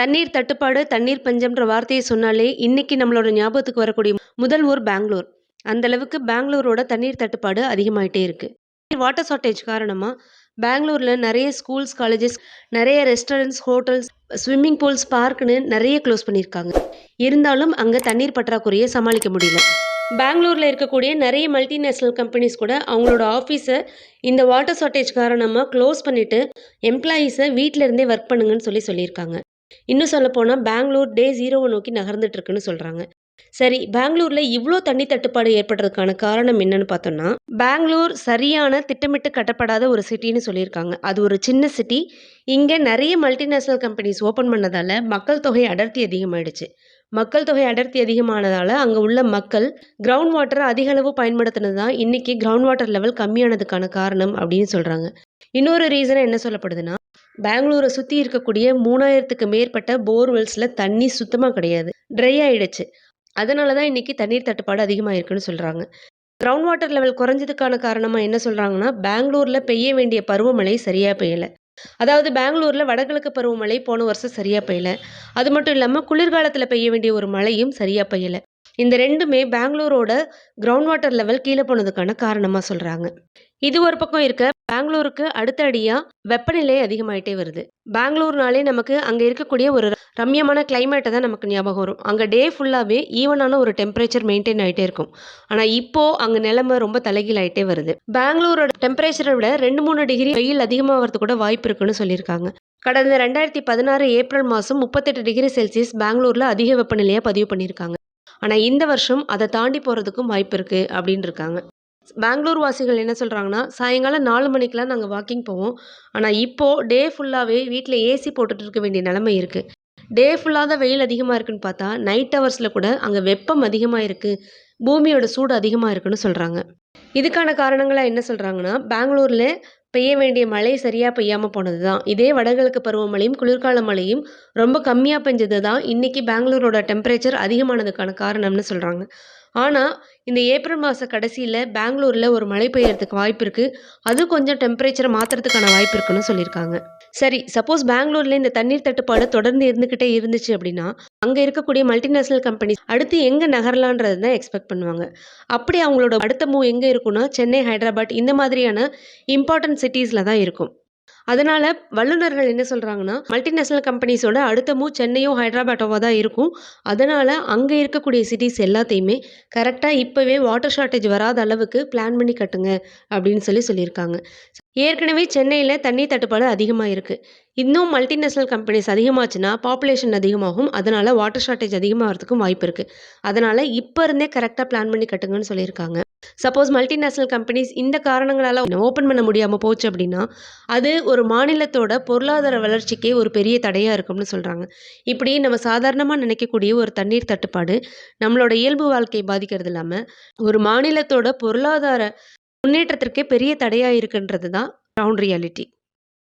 தண்ணீர் தட்டுப்பாடு, தண்ணீர் பஞ்சம்ன்ற வார்த்தையை சொன்னாலே, இன்னைக்கு நம்மளோட ஞாபகத்துக்கு வரக்கூடிய முதல் ஊர் பெங்களூர். அந்த அளவுக்கு பெங்களூரோட தண்ணீர் தட்டுப்பாடு அதிகமாயிட்டே இருக்கு. வாட்டர் ஷார்ட்டேஜ் காரணமா, பெங்களூர்ல நிறைய ஸ்கூல்ஸ், காலேஜஸ், நிறைய ரெஸ்டாரண்ட்ஸ், ஹோட்டல்ஸ், ஸ்விம்மிங் பூல்ஸ், பார்க்குன்னு நிறைய க்ளோஸ் பண்ணியிருக்காங்க. இருந்தாலும் அங்கே தண்ணீர் பற்றாக்குறையை சமாளிக்க முடியல. பெங்களூரில் இருக்கக்கூடிய நிறைய மல்டிநேஷ்னல் கம்பெனிஸ் கூட அவங்களோட ஆஃபீஸை இந்த வாட்டர் ஷார்ட்டேஜ் காரணமாக க்ளோஸ் பண்ணிவிட்டு எம்ப்ளாயீஸை வீட்ல இருந்தே பண்ணுங்கன்னு சொல்லி சொல்லியிருக்காங்க. இன்னும் சொல்லப்போனால் பெங்களூர் டே ஜீரோவை நோக்கி நகர்ந்துட்டு இருக்குன்னு சரி, பெங்களூரில் இவ்வளோ தண்ணி தட்டுப்பாடு ஏற்படுறதுக்கான காரணம் என்னன்னு பார்த்தோம்னா, பெங்களூர் சரியான திட்டமிட்டு கட்டப்படாத ஒரு சிட்டின்னு சொல்லியிருக்காங்க. அது ஒரு சின்ன சிட்டி. இங்கே நிறைய மல்டிநேஷனல் கம்பெனிஸ் ஓப்பன் பண்ணதால் மக்கள் தொகை அடர்த்தி அதிகமாயிடுச்சு. மக்கள் தொகை அடர்த்தி அதிகமானதால் அங்கே உள்ள மக்கள் கிரவுண்ட் வாட்டரை அதிக அளவு பயன்படுத்தினது தான் இன்னைக்கு கிரவுண்ட் வாட்டர் லெவல் கம்மியானதுக்கான காரணம் அப்படின்னு சொல்கிறாங்க இன்னொரு ரீசனாக என்ன சொல்லப்படுதுன்னா, பெங்களூரை சுற்றி இருக்கக்கூடிய 3000த்துக்கு மேற்பட்ட போர்வெல்ஸில் தண்ணி சுத்தமாக கிடையாது. ட்ரை ஆகிடுச்சு அதனால தான் இன்னைக்கு தண்ணீர் தட்டுப்பாடு அதிகமாயிருக்குன்னு சொல்கிறாங்க கிரவுண்ட் வாட்டர் லெவல் குறைஞ்சதுக்கான காரணமாக என்ன சொல்கிறாங்கன்னா பெங்களூரில் பெய்ய வேண்டிய பருவமழை சரியாக பெய்யலை. அதாவது பெங்களூரில் வடகிழக்கு பருவமழை போன வருஷம் சரியாக பெய்யலை. அது மட்டும் இல்லாமல் குளிர்காலத்தில் பெய்ய வேண்டிய ஒரு மழையும் சரியாக பெய்யலை. இந்த ரெண்டுமே பெங்களூரோட கிரவுண்ட் வாட்டர் லெவல் கீழே போனதுக்கான காரணமாக சொல்கிறாங்க இது ஒரு பக்கம் இருக்க, பெங்களூருக்கு அடுத்தடியாக வெப்பநிலை அதிகமாயிட்டே வருது. பெங்களூர்னாலே நமக்கு அங்கே இருக்கக்கூடிய ஒரு ரம்மியமான கிளைமேட்டை தான் நமக்கு ஞாபகம் வரும். அங்கே டே ஃபுல்லாகவே ஈவனான ஒரு டெம்பரேச்சர் மெயின்டைன் ஆகிட்டே இருக்கும். ஆனால் இப்போது அங்கே நிலைமை ரொம்ப தலைகீழாயிட்டே வருது. பெங்களூரோட டெம்பரேச்சரை விட 2, 3 டிகிரி வெயில் அதிகமாவறதுக்கு கூட வாய்ப்பு இருக்குன்னு சொல்லியிருக்காங்க. கடந்த 2016 ஏப்ரல் மாதம் முப்பத்தெட்டு டிகிரி செல்சியஸ் பெங்களூரில் அதிக வெப்பநிலையாக பதிவு பண்ணியிருக்காங்க. ஆனால் இந்த வருஷம் அதை தாண்டி போகிறதுக்கும் வாய்ப்பு இருக்குது அப்படின்னு இருக்காங்க. பெங்களூர் வாசிகள் என்ன சொல்கிறாங்கன்னா சாயங்காலம் நாலு மணிக்கெலாம் நாங்கள் வாக்கிங் போவோம். ஆனால் இப்போது டே ஃபுல்லாகவே வீட்டில் ஏசி போட்டுட்டு இருக்க வேண்டிய நிலைமை இருக்குது டே ஃபுல்லாக தான் வெயில் அதிகமாக இருக்குன்னு பார்த்தா, நைட் ஹவர்ஸில் கூட அங்கே வெப்பம் அதிகமாக இருக்குது பூமியோட சூடு அதிகமாக இருக்குதுன்னு சொல்கிறாங்க இதுக்கான காரணங்களாக என்ன சொல்கிறாங்கன்னா பெங்களூரில் பெய்ய வேண்டிய மழை சரியாக பெய்யாமல் போனது தான். இதே வடகிழக்கு பருவமழையும், குளிர்கால மழையும் ரொம்ப கம்மியாக பெஞ்சது தான் இன்றைக்கி பெங்களூரோட டெம்பரேச்சர் அதிகமானதுக்கான காரணம்னு சொல்கிறாங்க ஆனால் இந்த ஏப்ரல் மாத கடைசியில் பெங்களூரில் ஒரு மழை பெய்யறதுக்கு வாய்ப்பு இருக்குது அது கொஞ்சம் டெம்பரேச்சரை மாற்றுறதுக்கான வாய்ப்பு இருக்குன்னு சொல்லியிருக்காங்க. சரி, சப்போஸ் பெங்களூர்ல இந்த தண்ணீர் தட்டுப்பாடு தொடர்ந்து இருந்துகிட்டே இருந்துச்சு அப்படின்னா, அங்க இருக்கக்கூடிய மல்டிநேஷனல் கம்பெனிஸ் அடுத்து எங்க நகரலான்றது தான் எக்ஸ்பெக்ட் பண்ணுவாங்க. அப்படி அவங்களோட அடுத்த மூவ் எங்க இருக்கும்னா, சென்னை, ஹைதராபாத் இந்த மாதிரியான இம்பார்ட்டன்ட் சிட்டிஸில் தான் இருக்கும். அதனால வல்லுநர்கள் என்ன சொல்கிறாங்கன்னா மல்டிநேஷனல் கம்பெனிஸோட அடுத்த மூவ் சென்னையோ, ஹைதராபாத்தோவா தான் இருக்கும். அதனால அங்கே இருக்கக்கூடிய சிட்டிஸ் எல்லாத்தையுமே கரெக்டாக இப்போவே வாட்டர் ஷார்டேஜ் வராத அளவுக்கு பிளான் பண்ணி கட்டுங்க அப்படின்னு சொல்லி சொல்லியிருக்காங்க. ஏற்கனவே சென்னையில் தண்ணீர் தட்டுப்பாடு அதிகமாக இருக்குது இன்னும் மல்டிநேஷ்னல் கம்பெனிஸ் அதிகமாச்சுன்னா, பாப்புலேஷன் அதிகமாகும். அதனால் வாட்டர் ஷார்ட்டேஜ் அதிகமாகிறதுக்கும் வாய்ப்பு இருக்குது அதனால் இப்போ இருந்தே கரெக்டாக பிளான் பண்ணி கட்டுங்கன்னு சொல்லியிருக்காங்க. சப்போஸ் மல்டிநேஷ்னல் கம்பெனிஸ் இந்த காரணங்களால் ஓப்பன் பண்ண முடியாமல் போச்சு அப்படின்னா, அது ஒரு மாநிலத்தோட பொருளாதார வளர்ச்சிக்கே ஒரு பெரிய தடையாக இருக்கும்னு சொல்கிறாங்க இப்படி நம்ம சாதாரணமாக நினைக்கக்கூடிய ஒரு தண்ணீர் தட்டுப்பாடு, நம்மளோட இயல்பு வாழ்க்கையை பாதிக்கிறது இல்லாமல் ஒரு மாநிலத்தோட பொருளாதார முன்னேற்றத்திற்கே பெரிய தடையா இருக்குன்றது தான் கிரவுண்ட் ரியாலிட்டி.